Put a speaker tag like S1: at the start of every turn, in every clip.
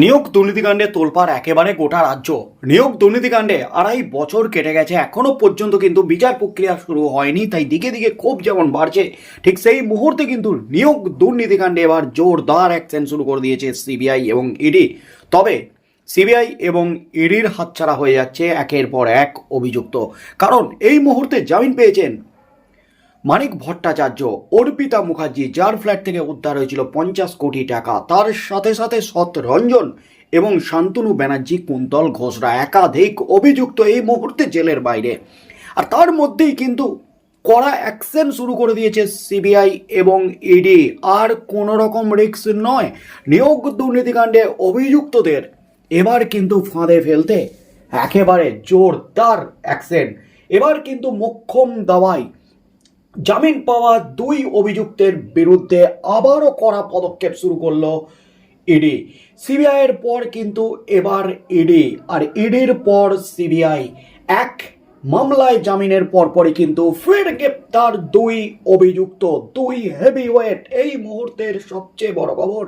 S1: নিয়োগ দুর্নীতিকাণ্ডে তোলপাড় একেবারে গোটা রাজ্য। নিয়োগ দুর্নীতিকাণ্ডে আড়াই বছর কেটে গেছে। এখনও পর্যন্ত কিন্তু বিচার প্রক্রিয়া শুরু হয়নি, তাই দিকে দিকে ক্ষোভ যেমন বাড়ছে, ঠিক সেই মুহূর্তে কিন্তু নিয়োগ দুর্নীতিকাণ্ডে এবার জোরদার অ্যাকশন শুরু করে দিয়েছে সিবিআই এবং ইডি তবে সিবিআই এবং ইডির হাতছাড়া হয়ে যাচ্ছে একের পর এক অভিযুক্ত। কারণ এই মুহূর্তে জামিন পেয়েছেন মানিক ভট্টাচার্য, অর্পিতা মুখার্জি, যার ফ্ল্যাট থেকে উদ্ধার হয়েছিল পঞ্চাশ কোটি টাকা। তার সাথে সাথে সৎ রঞ্জন এবং শান্তনু ব্যানার্জি, কুন্তল ঘোষরা একাধিক অভিযুক্ত এই মুহূর্তে জেলের বাইরে। আর তার মধ্যেই কিন্তু কড়া অ্যাকশন শুরু করে দিয়েছে সিবিআই এবং ইডি আর কোনো রকম রিস্ক নয়। নিয়োগ দুর্নীতিকাণ্ডে অভিযুক্তদের এবার কিন্তু ফাঁদে ফেলতে একেবারে জোরদার অ্যাকশন এবার কিন্তু মোক্ষম দাওয়াই জামিন পাওয়া দুই অভিযুক্তের বিরুদ্ধে আবারও কড়া পদক্ষেপ শুরু করল ইডি। সিবিআইয়ের পর কিন্তু এবার ইডি। আর ইডির পর সিবিআই। এক মামলায় জামিনের পরপরই কিন্তু ফের গ্রেপ্তার দুই অভিযুক্ত, দুই হেভিওয়েট। এই মুহূর্তের সবচেয়ে বড় খবর,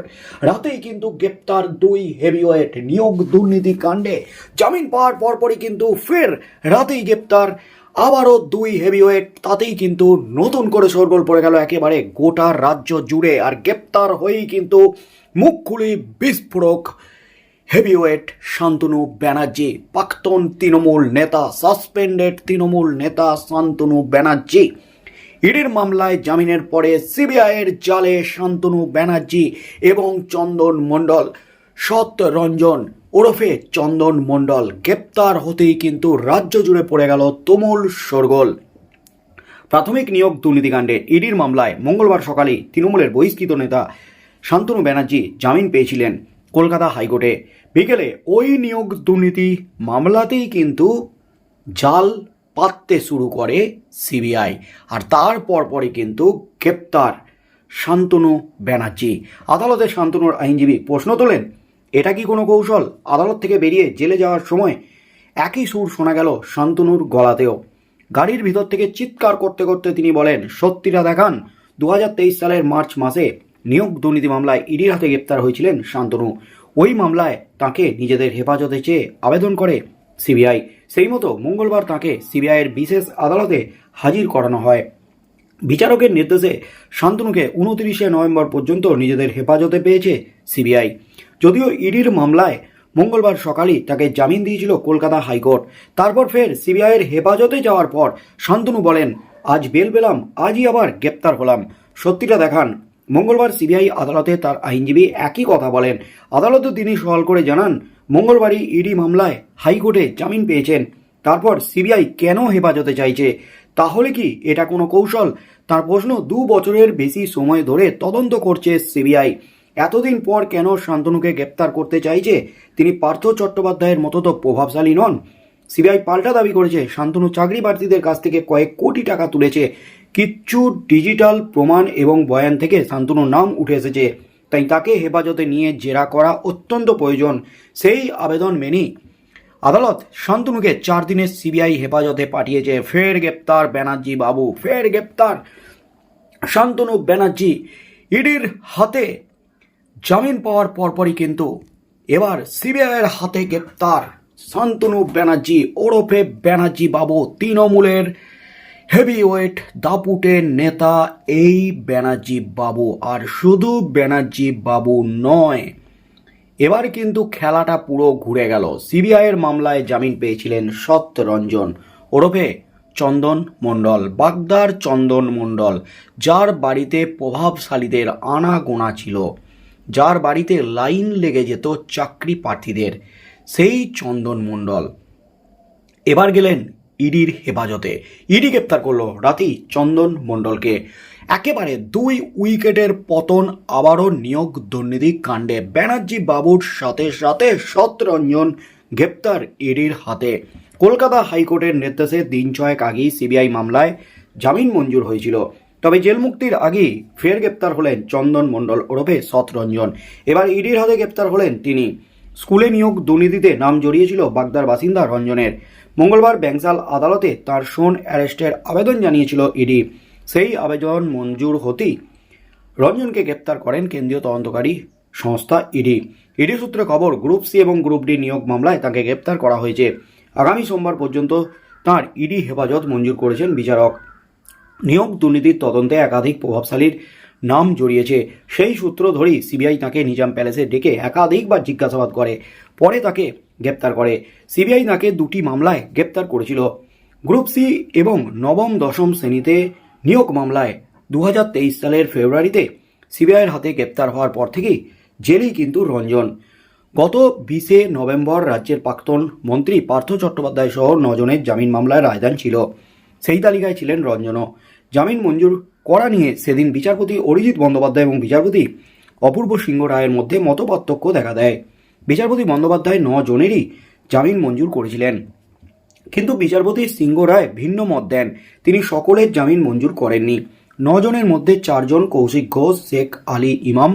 S1: রাতেই কিন্তু গ্রেপ্তার দুই হেভিওয়েট নিয়োগ দুর্নীতি কাণ্ডে। জামিন পাওয়ার পরপরই কিন্তু ফের রাতেই গ্রেপ্তার আবারও দুই হেভিওয়েট তাতেই কিন্তু নতুন করে শোরগোল পড়ে গেল একেবারে গোটা রাজ্য জুড়ে। আর গ্রেপ্তার হয়েই কিন্তু মুখ খুলি বিস্ফোরক হেভিওয়েট শান্তনু ব্যানার্জি। প্রাক্তন তৃণমূল নেতা সাসপেন্ডেড তৃণমূল নেতা শান্তনু ব্যানার্জি। ইডির মামলায় জামিনের পরে সিবিআইয়ের জালে শান্তনু ব্যানার্জি এবং চন্দন মণ্ডল সৎ রঞ্জন ওরফে চন্দন মণ্ডল গ্রেপ্তার হতেই কিন্তু রাজ্য জুড়ে পড়ে গেল তুমুল শোরগোল। প্রাথমিক নিয়োগ দুর্নীতিকাণ্ডে ইডির মামলায় মঙ্গলবার সকালে তৃণমূলের বহিষ্কৃত নেতা শান্তনু ব্যানার্জি জামিন পেয়েছিলেন কলকাতা হাইকোর্টে। বিকেলে ওই নিয়োগ দুর্নীতি মামলাতেই কিন্তু জাল পাততে শুরু করে সিবিআই। আর তার পরপরই কিন্তু গ্রেপ্তার শান্তনু ব্যানার্জি। আদালতে শান্তনুর আইনজীবী প্রশ্ন তোলেন এটা কি কোনো কৌশল? আদালত থেকে বেরিয়ে জেলে যাওয়ার সময় একই সুর শোনা গেল শান্তনুর গলাতেও। গাড়ির ভিতর থেকে চিৎকার করতে করতে তিনি বলেন, সত্যিটা দেখান দু হাজার তেইশ সালের মার্চ মাসে নিয়োগ দুর্নীতি মামলায় ইডির হাতে গ্রেপ্তার হয়েছিলেন শান্তনু। ওই মামলায় তাকে নিজেদের হেফাজতে চেয়ে আবেদন করে সিবিআই। সেই মতো মঙ্গলবার তাকে সিবিআইয়ের বিশেষ আদালতে হাজির করানো হয়। বিচারকের নির্দেশে শান্তনুকে উনত্রিশে নভেম্বর পর্যন্ত নিজেদের হেফাজতে পেয়েছে সিবিআই। যদিও ইডির মামলায় মঙ্গলবার সকালেই তাকে জামিন দিয়েছিল কলকাতা হাইকোর্ট। তারপর ফের সিবিআইয়ের হেফাজতে যাওয়ার পর শান্তনু বলেন, আজ বেল পেলাম, আজই আবার গ্রেপ্তার হলাম। সত্যিটা দেখান, মঙ্গলবার সিবিআই আদালতে তার আইনজীবী একই কথা বলেন। আদালতে তিনি সওয়াল করে জানান, মঙ্গলবারই ইডি মামলায় হাইকোর্টে জামিন পেয়েছেন। তারপর সিবিআই কেন হেফাজতে চাইছে? তাহলে কি এটা কোনো কৌশল? তার প্রশ্ন দু বছরের বেশি সময় ধরে তদন্ত করছে সিবিআই। এতদিন পর কেন শান্তনুকে গ্রেপ্তার করতে চাইছে তিনি পার্থ চট্টোপাধ্যায়ের মতো তো প্রভাবশালী নন? সিবিআই পাল্টা দাবি করেছে, শান্তনু চাকরি প্রার্থীদের কাছ থেকে কয়েক কোটি টাকা তুলেছে। কিচ্ছু ডিজিটাল প্রমাণ এবং বয়ান থেকে শান্তনুর নাম উঠে এসেছে। তাই তাকে হেফাজতে নিয়ে জেরা করা অত্যন্ত প্রয়োজন। সেই আবেদন মেনেই আদালত শান্তনুকে চার দিনের সিবিআই হেফাজতে পাঠিয়েছে। ফের গ্রেপ্তার ব্যানার্জি বাবু, ফের গ্রেপ্তার শান্তনু ব্যানার্জি। ইডির হাতে জামিন পাওয়ার পরপরই কিন্তু এবার সিবিআইয়ের হাতে গ্রেপ্তার। শান্তনু ব্যানার্জি ওরফে ব্যানার্জি বাবু তৃণমূলের হেভিওয়েট দাপুটের নেতা এই ব্যানার্জি বাবু। আর শুধু ব্যানার্জি বাবু নয়, এবার কিন্তু খেলাটা পুরো ঘুরে গেল। সিবিআইয়ের মামলায় জামিন পেয়েছিলেন সত্য রঞ্জন ওরফে চন্দন মণ্ডল, বাগদার চন্দন মণ্ডল, যার বাড়িতে প্রভাবশালীদের আনাগোনা ছিল। যার বাড়িতে লাইন লেগে যেত চাকরি প্রার্থীদের, সেই চন্দন মণ্ডল। এবার গেলেন ইডির হেফাজতে। ইডি গ্রেপ্তার করল রাতি চন্দন মণ্ডলকে। একেবারে দুই উইকেটের পতন আবারও নিয়োগ দুর্নীতি কাণ্ডে। ব্যানার্জি বাবুর সাথে সাথে সত্যরঞ্জন গ্রেপ্তার ইডির হাতে। কলকাতা হাইকোর্টের নির্দেশে দিন ছয়েক আগেই সিবিআই মামলায় জামিন মঞ্জুর হয়েছিল। তবে জেল মুক্তির আগেই ফের গ্রেপ্তার হলেন চন্দন মণ্ডল ওরফে সৎরঞ্জন এবার ইডির হাতে গ্রেপ্তার হলেন তিনি। স্কুলে নিয়োগ দুর্নীতিতে নাম জড়িয়েছিল বাগদার বাসিন্দা রঞ্জনের। মঙ্গলবার ব্যাংসাল আদালতে তার সোন অ্যারেস্টের আবেদন জানিয়েছিল ইডি। সেই আবেদন মঞ্জুর হতেই রঞ্জনকে গ্রেপ্তার করেন কেন্দ্রীয় তদন্তকারী সংস্থা ইডি। ইডি সূত্রে খবর, গ্রুপ সি এবং গ্রুপ ডি নিয়োগ মামলায় তাকে গ্রেপ্তার করা হয়েছে। আগামী সোমবার পর্যন্ত তার ইডি হেফাজত মঞ্জুর করেছেন বিচারক। নিয়োগ দুর্নীতির তদন্তে একাধিক প্রভাবশালীর নাম জড়িয়েছে। সেই সূত্র ধরেই সিবিআই তাকে নিজাম প্যালেসে ডেকে একাধিকবার জিজ্ঞাসাবাদ করে, পরে তাকে গ্রেপ্তার করে। সিবিআই তাকে দুটি মামলায় গ্রেপ্তার করেছিল। গ্রুপ সি এবং নবম দশম শ্রেণীতে নিয়োগ মামলায় দু হাজার তেইশ সালের ফেব্রুয়ারিতে সিবিআইয়ের হাতে গ্রেপ্তার হওয়ার পর থেকেই জেলেই কিন্তু রঞ্জন। গত বিশে নভেম্বর রাজ্যের প্রাক্তন মন্ত্রী পার্থ চট্টোপাধ্যায় সহ নজনের জামিন মামলায় রায়দান ছিল। সেই তালিকায় ছিলেন রঞ্জনও। জামিন মঞ্জুর করা নিয়ে সেদিন বিচারপতি অরিজিৎ বন্দ্যোপাধ্যায় এবং বিচারপতি অপূর্ব সিংহ রায়ের মধ্যে মতপার্থক্য দেখা দেয়। বিচারপতি বন্দ্যোপাধ্যায় ন জনেরই জামিন মঞ্জুর করেছিলেন। কিন্তু বিচারপতি সিংহ রায় ভিন্ন মত দেন। তিনি সকলের জামিন মঞ্জুর করেননি। নজনের মধ্যে চারজন কৌশিক ঘোষ, শেখ আলী ইমাম,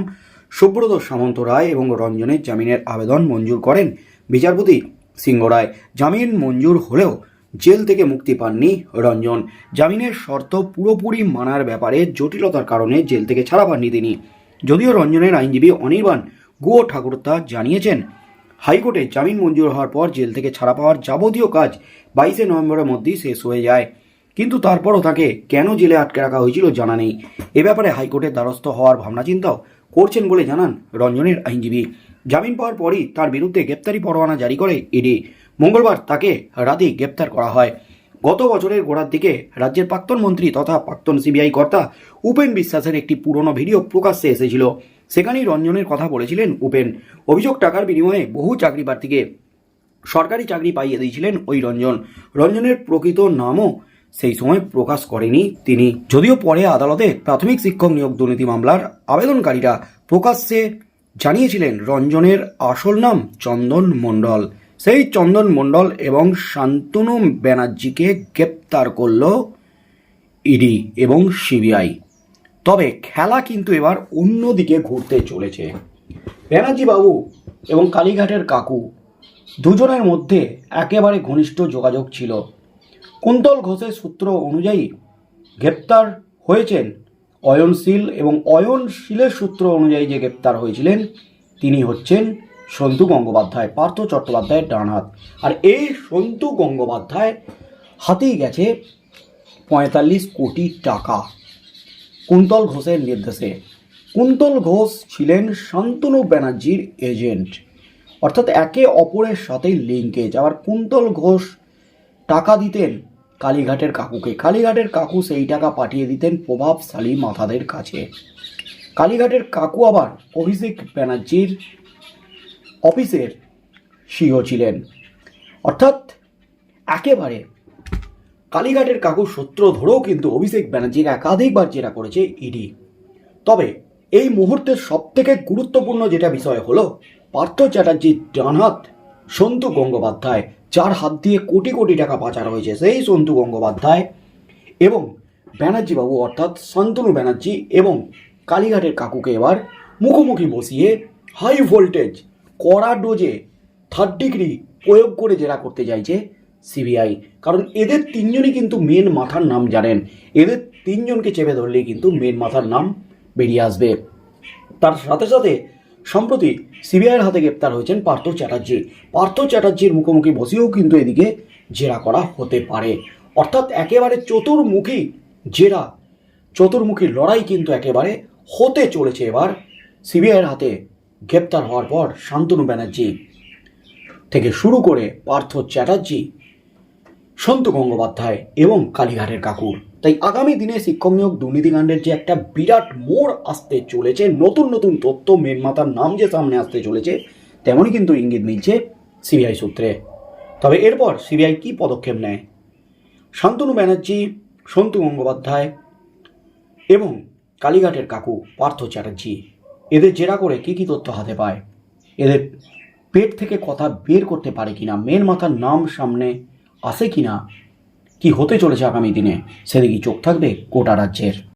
S1: সুব্রত সামন্ত রায় এবং রঞ্জনের জামিনের আবেদন মঞ্জুর করেন বিচারপতি সিংহ রায়। জামিন মঞ্জুর হলেও জেল থেকে মুক্তি পাননি রঞ্জন। জামিনের শর্ত পুরোপুরি মানার ব্যাপারে জটিলতার কারণে জেল থেকে ছাড়া পাননি তিনি। যদিও রঞ্জনের আইনজীবী অনির্বাণ গুয়ো ঠাকুরতা জানিয়েছেন, হাইকোর্টে জামিন মঞ্জুর হওয়ার পর জেল থেকে ছাড়া পাওয়ার যাবতীয় কাজ বাইশে নভেম্বরের মধ্যেই শেষ হয়ে যায়। কিন্তু তারপরও তাকে কেন জেলে আটকে রাখা হয়েছিল জানা নেই। এ ব্যাপারে হাইকোর্টের দ্বারস্থ হওয়ার ভাবনা চিন্তাও করছেন বলে জানান রঞ্জনের আইনজীবী। জামিন পাওয়ার পরই তার বিরুদ্ধে গ্রেপ্তারি পরোয়ানা জারি করে ইডি। মঙ্গলবার তাকে রাতেই গ্রেপ্তার করা হয়। গত বছরের গোড়ার দিকে রাজ্যের প্রাক্তন মন্ত্রী তথা প্রাক্তন সিবিআই কর্তা উপেন বিশ্বাসের একটি পুরনো ভিডিও প্রকাশ্যে এসেছিল। সেখানেই রঞ্জনের কথা বলেছিলেন উপেন। অভিযোগ, টাকার বিনিময়ে বহু চাকরি প্রার্থীকে সরকারি চাকরি পাইয়ে দিয়েছিলেন ওই রঞ্জন। রঞ্জনের প্রকৃত নামও সেই সময় প্রকাশ করেনি তিনি। যদিও পরে আদালতে প্রাথমিক শিক্ষক নিয়োগ দুর্নীতি মামলার আবেদনকারীরা প্রকাশ্যে জানিয়েছিলেন রঞ্জনের আসল নাম চন্দন মণ্ডল। সেই চন্দন মণ্ডল এবং শান্তনু ব্যানার্জিকে গ্রেপ্তার করল ইডি এবং সিবিআই। তবে খেলা কিন্তু এবার অন্যদিকে ঘুরতে চলেছে। ব্যানার্জি বাবু এবং কালীঘাটের কাকু দুজনের মধ্যে একেবারে ঘনিষ্ঠ যোগাযোগ ছিল। কুন্তল ঘোষের সূত্র অনুযায়ী গ্রেপ্তার হয়েছেন অয়নশীল এবং অয়নশীলের সূত্র অনুযায়ী যে গ্রেপ্তার হয়েছিলেন, তিনি হচ্ছেন সন্তু গঙ্গোপাধ্যায়, পার্থ চট্টোপাধ্যায়ের ডান হাত। আর এই সন্তু গঙ্গোপাধ্যায় হাতেই গেছে পঁয়তাল্লিশ কোটি টাকা। কুন্তল ঘোষের নির্দেশে। কুন্তল ঘোষ ছিলেন শান্তনু ব্যানার্জির এজেন্ট। অর্থাৎ একে অপরের সাথে লিঙ্কেজ আবার কুন্তল ঘোষ টাকা দিতেন কালীঘাটের কাকুকে। কালীঘাটের কাকু সেই টাকা পাঠিয়ে দিতেন প্রভাবশালী মাথাদের কাছে। কালীঘাটের কাকু আবার অভিষেক ব্যানার্জির অফিসের সিও ছিলেন। অর্থাৎ একেবারে কালীঘাটের কাকুর সূত্র ধরেও কিন্তু অভিষেক ব্যানার্জির একাধিকবার জেরা করেছে ইডি। তবে এই মুহূর্তের সবথেকে গুরুত্বপূর্ণ যেটা বিষয় হলো, পার্থ চ্যাটার্জির ডানহাত সন্তু গঙ্গোপাধ্যায়, যার হাত দিয়ে কোটি কোটি টাকা পাচার হয়েছে সেই সন্তু গঙ্গোপাধ্যায় এবং ব্যানার্জিবাবু অর্থাৎ শান্তনু ব্যানার্জি এবং কালীঘাটের কাকুকে এবার মুখোমুখি বসিয়ে হাই ভোল্টেজ কড়া ডোজে থার্ড ডিগ্রি প্রয়োগ করে জেরা করতে চাইছে সিবিআই কারণ এদের তিনজনই কিন্তু মেন মাথার নাম জানেন। এদের তিনজনকে চেপে ধরলেই কিন্তু মেন মাথার নাম বেরিয়ে আসবে। তার সাথে সাথে সম্প্রতি সিবিআইয়ের হাতে গ্রেপ্তার হয়েছেন পার্থ চ্যাটার্জি। পার্থ চ্যাটার্জির মুখোমুখি বসেও কিন্তু এদিকে জেরা করা হতে পারে। অর্থাৎ একেবারে চতুর্মুখী জেরা, চতুর্মুখী লড়াই কিন্তু একেবারে হতে চলেছে এবার সিবিআইয়ের হাতে। গ্রেপ্তার হওয়ার পর শান্তনু ব্যানার্জি থেকে শুরু করে পার্থ চ্যাটার্জি, সন্তু গঙ্গোপাধ্যায় এবং কালীঘাটের কাকুর তাই আগামী দিনে শিক্ষক নিয়োগ দুর্নীতিকাণ্ডের যে একটা বিরাট মোড় আসতে চলেছে, নতুন নতুন তথ্য মেন মাতার নাম যে সামনে আসতে চলেছে, তেমনই কিন্তু ইঙ্গিত মিলছে সিবিআই সূত্রে। তবে এরপর সিবিআই কি পদক্ষেপ নেয়? শান্তনু ব্যানার্জি, সন্তু গঙ্গোপাধ্যায় এবং কালীঘাটের কাকু পার্থ চ্যাটার্জি। এদের জেরা করে কী কী তথ্য হাতে পায়? এদের পেট থেকে কথা বের করতে পারে কি না মেন মাথার নাম সামনে আসে কি না কী হতে চলেছে আগামী দিনে? সেদিকে চোখ থাকবে কোটা রাজ্যের?